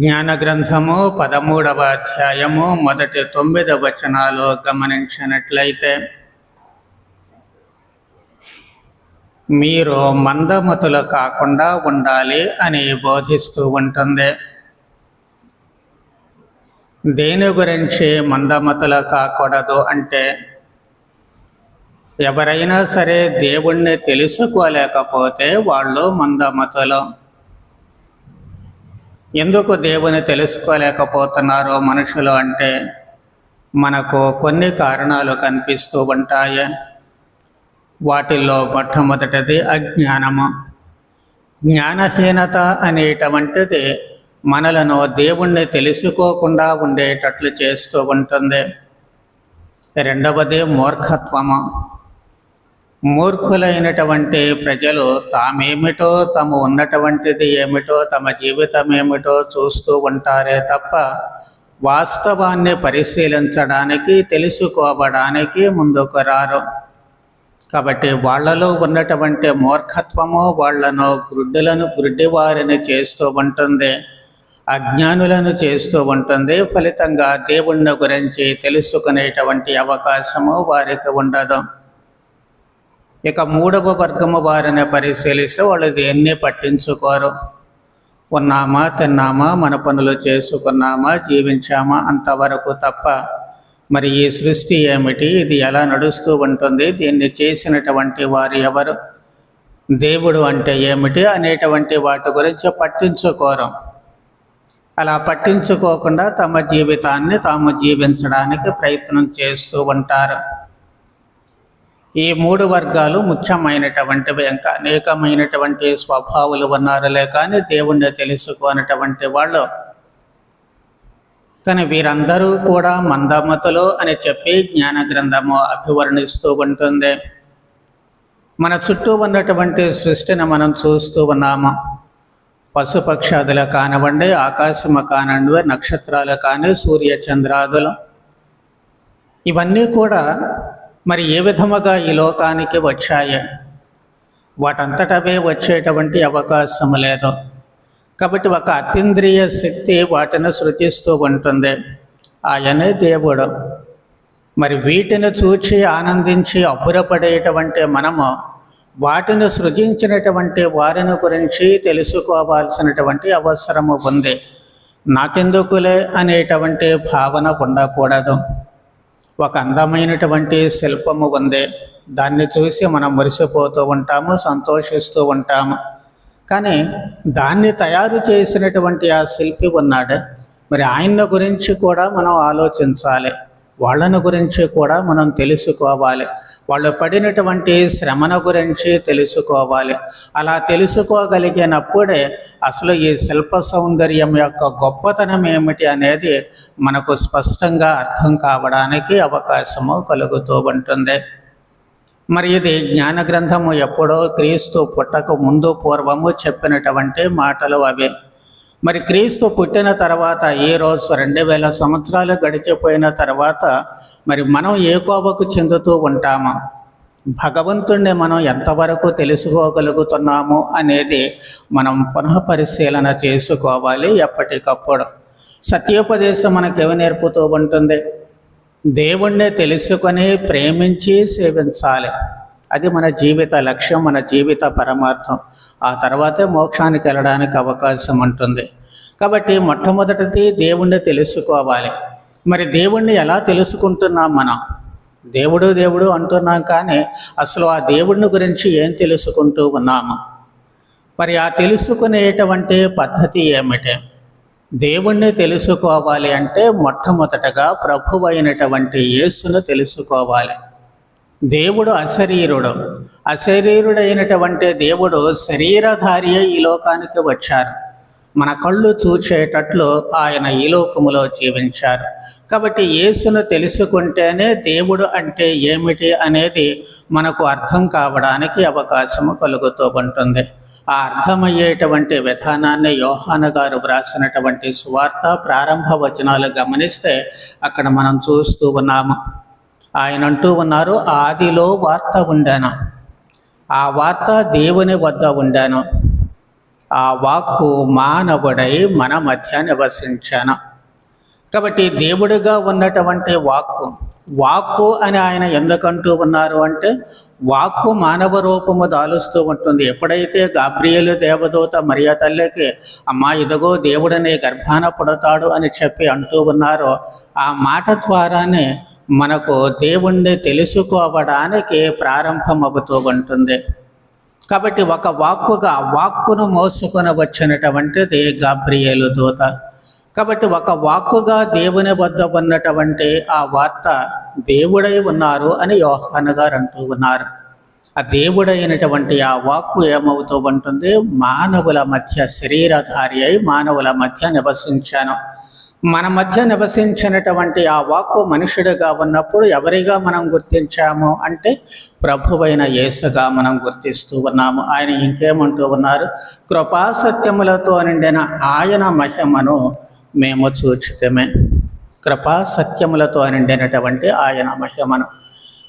జ్ఞాన గ్రంథము పదమూడవ అధ్యాయము మొదటి తొమ్మిది వచనాలు గమనించినట్లయితే మీరు మందమతులు కాకుండా ఉండాలి అని బోధిస్తూ ఉంటుంది. దేని గురించి మందమతులు కాకూడదు అంటే ఎవరైనా సరే దేవుణ్ణి తెలుసుకోలేకపోతే వాళ్ళు మందమతులు. ఎందుకు దేవుని తెలుసుకోలేకపోతున్నారో మనుషులు అంటే మనకు కొన్ని కారణాలు కనిపిస్తూ ఉంటాయి. వాటిల్లో మొట్టమొదటిది అజ్ఞానము. జ్ఞానహీనత అనేటువంటిది మనలను దేవుణ్ణి తెలుసుకోకుండా ఉండేటట్లు చేస్తూ ఉంటుంది. రెండవది మూర్ఖత్వము. మూర్ఖులైనటువంటి ప్రజలు తామేమిటో తాము ఉన్నటువంటిది ఏమిటో తమ జీవితం ఏమిటో చూస్తూ ఉంటారే తప్ప వాస్తవాన్ని పరిశీలించడానికి తెలుసుకోవడానికి ముందుకు రారు. కాబట్టి వాళ్ళలో ఉన్నటువంటి మూర్ఖత్వము వాళ్ళను గ్రుడ్డులను గ్రుడ్డివారిని చేస్తూ ఉంటుంది అజ్ఞానులను చేస్తూ ఉంటుంది. ఫలితంగా దేవుణ్ణి గురించి తెలుసుకునేటువంటి అవకాశము వారికి ఉండదు. ఇక మూడవ వర్గము వారిని పరిశీలిస్తే వాళ్ళు దేన్ని పట్టించుకోరు? ఉన్నామా తిన్నామా మన పనులు చేసుకున్నామా జీవించామా? అంతవరకు తప్ప. మరి ఈ సృష్టి ఏమిటి? ఇది ఎలా నడుస్తూ ఉంటుంది? దీన్ని చేసినటువంటి వారు ఎవరు? దేవుడు అంటే ఏమిటి? అనేటువంటి వాటి గురించి పట్టించుకోరు. అలా పట్టించుకోకుండా తమ జీవితాన్ని తాము జీవించడానికి ప్రయత్నం చేస్తూ ఉంటారు. ఈ మూడు వర్గాలు ముఖ్యమైనటువంటివి ఇంకా అనేకమైనటువంటి స్వభావాలు ఉన్నారులే కానీ దేవుణ్ణి తెలుసుకోనటువంటి వాళ్ళు. కానీ వీరందరూ కూడా మందమతులు అని చెప్పి జ్ఞాన గ్రంథము అభివర్ణిస్తూ ఉంటుంది. మన చుట్టూ ఉన్నటువంటి సృష్టిని మనం చూస్తూ ఉన్నాము. పశుపక్షాదులు కానివ్వండి ఆకాశము కానివ్వండి నక్షత్రాలు కానీ సూర్య చంద్రాదులు. ఇవన్నీ కూడా మరి ఏ విధముగా ఈ లోకానికి వచ్చాయి? వాటంతటవే వచ్చేటువంటి అవకాశం లేదు. కాబట్టి ఒక అతీంద్రియ శక్తి వాటిని సృజిస్తూ ఉంటుంది. ఆయనే దేవుడు. మరి వీటిని చూచి ఆనందించి అబ్బురపడేటువంటి మనము వాటిని సృజించినటువంటి వారిని గురించి తెలుసుకోవాల్సినటువంటి అవసరము ఉంది. నాకెందుకులే అనేటువంటి భావన ఉండకూడదు. ఒక అందమైనటువంటి శిల్పము ఉంది. దాన్ని చూసి మనం మురిసిపోతూ ఉంటాము సంతోషిస్తూ ఉంటాము. కానీ దాన్ని తయారు చేసినటువంటి ఆ శిల్పి ఉన్నాడు. మరి ఆయన గురించి కూడా మనం ఆలోచించాలి. వాళ్ళని గురించి కూడా మనం తెలుసుకోవాలి. వాళ్ళు పడినటువంటి శ్రమన గురించి తెలుసుకోవాలి. అలా తెలుసుకోగలిగినప్పుడే అసలు ఈ శిల్ప సౌందర్యం యొక్క గొప్పతనం ఏమిటి అనేది మనకు స్పష్టంగా అర్థం కావడానికి అవకాశము కలుగుతూ ఉంటుంది. మరి ఇది జ్ఞాన గ్రంథము ఎప్పుడో క్రీస్తు పుట్టక ముందు పూర్వము చెప్పినటువంటి మాటలు అవి. మరి క్రీస్తు పుట్టిన తర్వాత ఈ రోజు రెండు వేల సంవత్సరాలు గడిచిపోయిన తర్వాత మరి మనం ఏ కోవకు చెందుతూ ఉంటాము? భగవంతుణ్ణి మనం ఎంతవరకు తెలుసుకోగలుగుతున్నాము అనేది మనం పునః పరిశీలన చేసుకోవాలి ఎప్పటికప్పుడు. సత్యోపదేశం మనకు ఏమి నేర్పుతూ ఉంటుంది? దేవుణ్ణి తెలుసుకొని ప్రేమించి సేవించాలి. అది మన జీవిత లక్ష్యం మన జీవిత పరమార్థం. ఆ తర్వాతే మోక్షానికి వెళ్ళడానికి అవకాశం ఉంటుంది. కాబట్టి మొట్టమొదటిది దేవుణ్ణి తెలుసుకోవాలి. మరి దేవుణ్ణి ఎలా తెలుసుకుంటున్నాం మనం? దేవుడు దేవుడు అంటున్నాం కానీ అసలు ఆ దేవుడిని గురించి ఏం తెలుసుకుంటూ ఉన్నాము? మరి ఆ తెలుసుకునేటువంటి పద్ధతి ఏమిటి? దేవుణ్ణి తెలుసుకోవాలి అంటే మొట్టమొదటగా ప్రభువైనటువంటి యేసును తెలుసుకోవాలి. దేవుడు అశరీరుడు. అశరీరుడైనటువంటి దేవుడు శరీరధారి ఈ లోకానికి వచ్చారు. మన కళ్ళు చూచేటట్లు ఆయన ఈ లోకములో జీవించారు. కాబట్టి యేసును తెలుసుకుంటేనే దేవుడు అంటే ఏమిటి అనేది మనకు అర్థం కావడానికి అవకాశము కలుగుతూ ఉంటుంది. ఆ అర్థమయ్యేటువంటి విధానాన్ని యోహాన గారు వ్రాసినటువంటి సువార్త ప్రారంభ వచనాలు గమనిస్తే అక్కడ మనం చూస్తూ ఉన్నాము. ఆయన అంటూ ఉన్నారు ఆదిలో వార్త ఉండాను. ఆ వార్త దేవుని వద్ద ఉండాను. ఆ వాక్కు మానవుడై మన మధ్య నివసించాను. కాబట్టి దేవుడిగా ఉన్నటువంటి వాక్కు వాక్కు అని ఆయన ఎందుకంటూ ఉన్నారు అంటే వాక్కు మానవ రూపము దాలుస్తూ ఉంటుంది. ఎప్పుడైతే గాబ్రియలు దేవదూత మరియా తల్లికి అమ్మా ఇదిగో దేవుడని గర్భాన పుడతాడు అని చెప్పి అంటూ ఉన్నారో ఆ మాట ద్వారానే మనకు దేవుణ్ణి తెలుసుకోవడానికి ప్రారంభమవుతూ ఉంటుంది కాబట్టి ఒక వాక్కుగా వాక్కును మోసుకొని వచ్చినటువంటిది గాబ్రియేలు దూత. కాబట్టి ఒక వాక్కుగా దేవుని వద్ద ఉన్నటువంటి ఆ వార్త దేవుడై ఉన్నారు అని యోహాన్ గారు అంటూ ఉన్నారు. ఆ దేవుడైనటువంటి ఆ వాక్కు ఏమవుతూ ఉంటుంది? మానవుల మధ్య శరీరధారి అయి మానవుల మధ్య నివసించాను. మన మధ్య నివసించినటువంటి ఆ వాక్కు మనుషుడిగా ఉన్నప్పుడు ఎవరిగా మనం గుర్తించాము అంటే ప్రభువైన యేసుగా మనం గుర్తిస్తూ ఉన్నాము. ఆయన ఇంకేమంటూ ఉన్నారు? కృపాసత్యములతో నిండిన ఆయన మహిమను మేము చూచితమే. కృపాసత్యములతో నిండినటువంటి ఆయన మహిమను.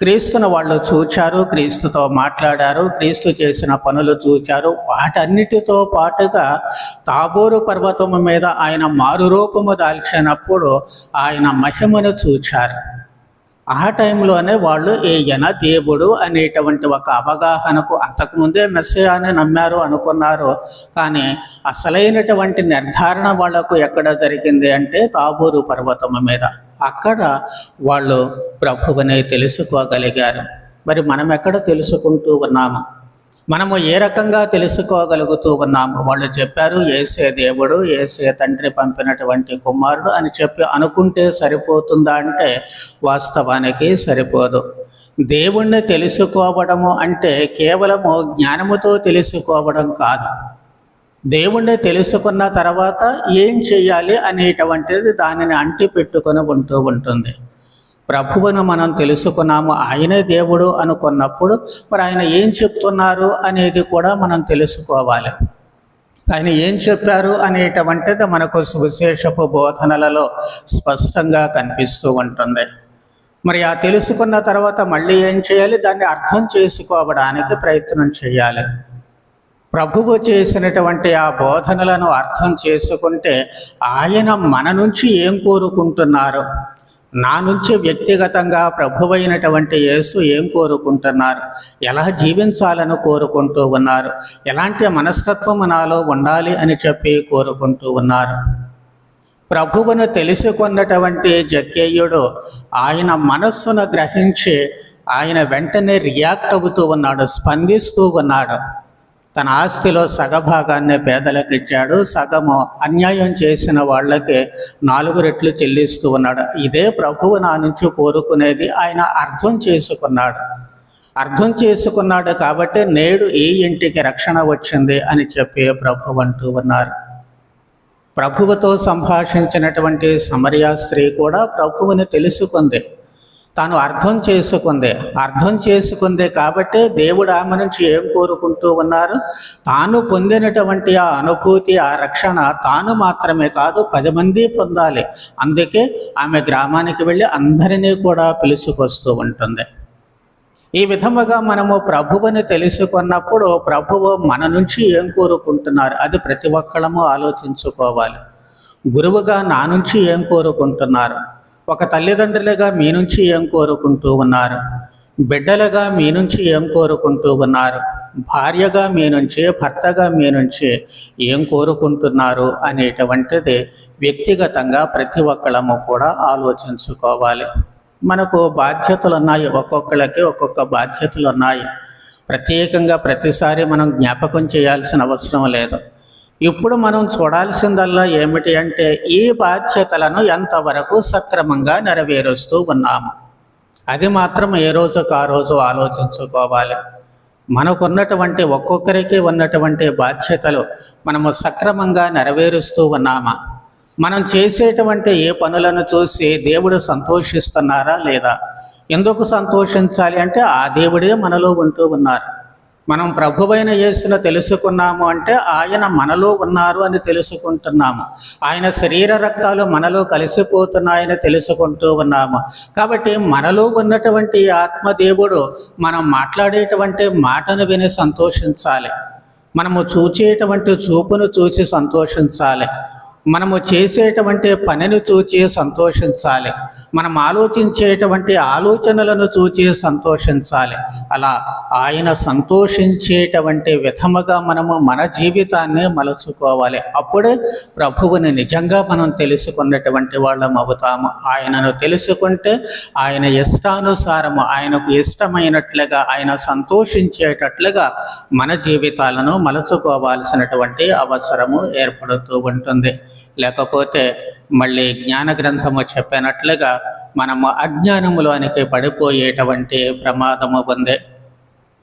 క్రీస్తును వాళ్ళు చూచారు క్రీస్తుతో మాట్లాడారు క్రీస్తు చేసిన పనులు చూచారు. వాటన్నిటితో పాటుగా తాబోరు పర్వతము మీద ఆయన మారురూపము దాల్చినప్పుడు ఆయన మహిమను చూచారు. ఆ టైంలోనే వాళ్ళు ఏయన దేవుడు అనేటువంటి ఒక అవగాహనకు అంతకుముందే మెస్సయాన్ని నమ్మారు అనుకున్నారు. కానీ అసలైనటువంటి నిర్ధారణ వాళ్ళకు ఎక్కడ జరిగింది అంటే తాబూరు పర్వతము మీద. అక్కడ వాళ్ళు ప్రభువుని తెలుసుకోగలిగారు. మరి మనం ఎక్కడ తెలుసుకుంటూ ఉన్నాము? మనము ఏ రకంగా తెలుసుకోగలుగుతూ ఉన్నాము? వాళ్ళు చెప్పారు ఏసే దేవుడు ఏసే తండ్రి పంపినటువంటి కుమారుడు అని చెప్పి అనుకుంటే సరిపోతుందా అంటే వాస్తవానికి సరిపోదు. దేవుణ్ణి తెలుసుకోవడము అంటే కేవలము జ్ఞానముతో తెలుసుకోవడం కాదు. దేవుణ్ణి తెలుసుకున్న తర్వాత ఏం చేయాలి అనేటువంటిది దానిని అంటి పెట్టుకొని ఉంటూ ఉంటుంది. ప్రభువును మనం తెలుసుకున్నాము ఆయనే దేవుడు అనుకున్నప్పుడు మరి ఆయన ఏం చెప్తున్నారు అనేది కూడా మనం తెలుసుకోవాలి. ఆయన ఏం చెప్పారు అనేటువంటిది మనకు సువిశేషపు బోధనలలో స్పష్టంగా కనిపిస్తూ ఉంటుంది. మరి ఆ తెలుసుకున్న తర్వాత మళ్ళీ ఏం చేయాలి? దాన్ని అర్థం చేసుకోవడానికి ప్రయత్నం చేయాలి. ప్రభువు చేసినటువంటి ఆ బోధనలను అర్థం చేసుకుంటే ఆయన మన నుంచి ఏం కోరుకుంటున్నారు? నా నుంచి వ్యక్తిగతంగా ప్రభువైనటువంటి యేసు ఏం కోరుకుంటున్నారు? ఎలా జీవించాలని కోరుకుంటూ ఉన్నారు? ఎలాంటి మనస్తత్వం నాలో ఉండాలి అని చెప్పి కోరుకుంటూ ఉన్నారు. ప్రభువును తెలుసుకున్నటువంటి జగ్గేయుడు ఆయన మనస్సును గ్రహించి ఆయన వెంటనే రియాక్ట్ అవుతూ ఉన్నాడు స్పందిస్తూ ఉన్నాడు. తన ఆస్తిలో సగభాగాన్ని పేదలకు ఇచ్చాడు సగము అన్యాయం చేసిన వాళ్ళకి నాలుగు రెట్లు చెల్లిస్తూ ఉన్నాడు. ఇదే ప్రభువు నా నుంచి కోరుకునేది ఆయన అర్థం చేసుకున్నాడు. అర్థం చేసుకున్నాడు కాబట్టి నేడు ఈ ఇంటికి రక్షణ వచ్చింది అని చెప్పి ప్రభు అంటూ ఉన్నారు. ప్రభువుతో సంభాషించినటువంటి సమరియా స్త్రీ కూడా ప్రభువుని తెలుసుకుంది. తాను అర్థం చేసుకుంది. అర్థం చేసుకుంది కాబట్టి దేవుడు ఆమె నుంచి ఏం కోరుకుంటూ ఉన్నారు? తాను పొందినటువంటి ఆ అనుభూతి ఆ రక్షణ తాను మాత్రమే కాదు పది మంది పొందాలి. అందుకే ఆమె గ్రామానికి వెళ్ళి అందరినీ కూడా పిలుచుకొస్తూ ఉంటుంది. ఈ విధముగా మనము ప్రభువుని తెలుసుకున్నప్పుడు ప్రభువు మన నుంచి ఏం కోరుకుంటున్నారు? అది ప్రతి ఒక్కళ్ళము ఆలోచించుకోవాలి. గురువుగా నా నుంచి ఏం కోరుకుంటున్నారు? ఒక తల్లిదండ్రులుగా మీ నుంచి ఏం కోరుకుంటూ ఉన్నారు? బిడ్డలుగా మీ నుంచి ఏం కోరుకుంటూ ఉన్నారు? భార్యగా మీ నుంచి భర్తగా మీ నుంచి ఏం కోరుకుంటున్నారు అనేటువంటిది వ్యక్తిగతంగా ప్రతి ఒక్కళ్ళము కూడా ఆలోచించుకోవాలి. మనకు బాధ్యతలు ఉన్నాయి ఒక్కొక్కళ్ళకి ఒక్కొక్క బాధ్యతలు ఉన్నాయి. ప్రత్యేకంగా ప్రతిసారి మనం జ్ఞాపకం చేయాల్సిన అవసరం లేదు. ఇప్పుడు మనం చూడాల్సిందల్లా ఏమిటి అంటే ఈ బాధ్యతలను ఎంతవరకు సక్రమంగా నెరవేరుస్తూ ఉన్నాము? అది మాత్రం ఏ రోజుకు ఆ రోజు ఆలోచించుకోవాలి. మనకున్నటువంటి ఒక్కొక్కరికి ఉన్నటువంటి బాధ్యతలు మనము సక్రమంగా నెరవేరుస్తూ ఉన్నామా? మనం చేసేటువంటి ఏ పనులను చూసి దేవుడు సంతోషిస్తున్నారా లేదా? ఎందుకు సంతోషించాలి అంటే ఆ దేవుడే మనలో ఉంటూ ఉన్నారు. మనం ప్రభువైన యేసును తెలుసుకున్నాము అంటే ఆయన మనలో ఉన్నారు అని తెలుసుకుంటున్నాము. ఆయన శరీర రక్తాలు మనలో కలిసిపోతున్నాయని తెలుసుకుంటూ ఉన్నాము. కాబట్టి మనలో ఉన్నటువంటి ఆత్మదేవుడు మనం మాట్లాడేటువంటి మాటను విని సంతోషించాలి. మనము చూచేటువంటి చూపును చూసి సంతోషించాలి. మనము చేసేటువంటి పనిని చూచి సంతోషించాలి. మనం ఆలోచించేటువంటి ఆలోచనలను చూచి సంతోషించాలి. అలా ఆయన సంతోషించేటువంటి విధముగా మనము మన జీవితాన్ని మలుచుకోవాలి. అప్పుడే ప్రభువుని నిజంగా మనం తెలుసుకున్నటువంటి వాళ్ళం అవుతాము. ఆయనను తెలుసుకుంటే ఆయన ఇష్టానుసారము ఆయనకు ఇష్టమైనట్లుగా ఆయన సంతోషించేటట్లుగా మన జీవితాలను మలుచుకోవాల్సినటువంటి అవసరము ఏర్పడుతూ ఉంటుంది. లేకపోతే మళ్ళీ జ్ఞాన గ్రంథము చెప్పినట్లుగా మనము అజ్ఞానములోనికి పడిపోయేటువంటి ప్రమాదము ఉంది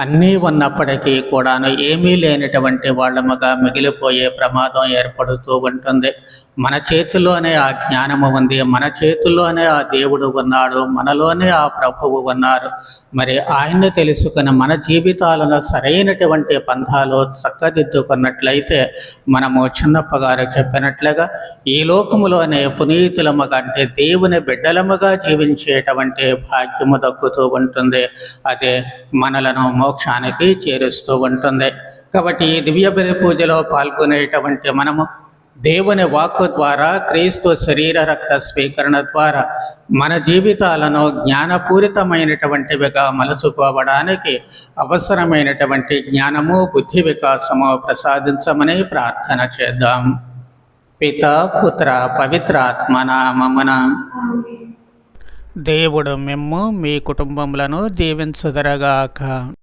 అన్నీ ఉన్నప్పటికీ కూడాను ఏమీ లేనటువంటి వాళ్ళముగా మిగిలిపోయే ప్రమాదం ఏర్పడుతూ ఉంటుంది. మన చేతిలోనే ఆ జ్ఞానము ఉంది. మన చేతుల్లోనే ఆ దేవుడు ఉన్నాడు. మనలోనే ఆ ప్రభువు ఉన్నారు. మరి ఆయన్ని తెలుసుకుని మన జీవితాలను సరైనటువంటి పంథాలో చక్కదిద్దుకున్నట్లయితే మనము చిన్నప్ప గారు చెప్పినట్లుగా ఈ లోకములోనే పునీతులముగా అంటే దేవుని బిడ్డలముగా జీవించేటువంటి భాగ్యము దక్కుతూ ఉంటుంది. అదే మనలను మోక్షానికి చేరుస్తూ ఉంటుంది. కాబట్టి ఈ దివ్య బలి పూజలో పాల్గొనేటువంటి మనము దేవుని వాక్కు ద్వారా క్రీస్తు శరీర రక్త స్వీకరణ ద్వారా మన జీవితాలను జ్ఞానపూరితమైనటువంటివిగా మలుచుకోవడానికి అవసరమైనటువంటి జ్ఞానము బుద్ధి వికాసము ప్రసాదించమని ప్రార్థన చేద్దాం. పిత పుత్ర పవిత్రాత్మనామమున దేవుడు మిమ్ము మీ కుటుంబములను దీవించుదరగాక.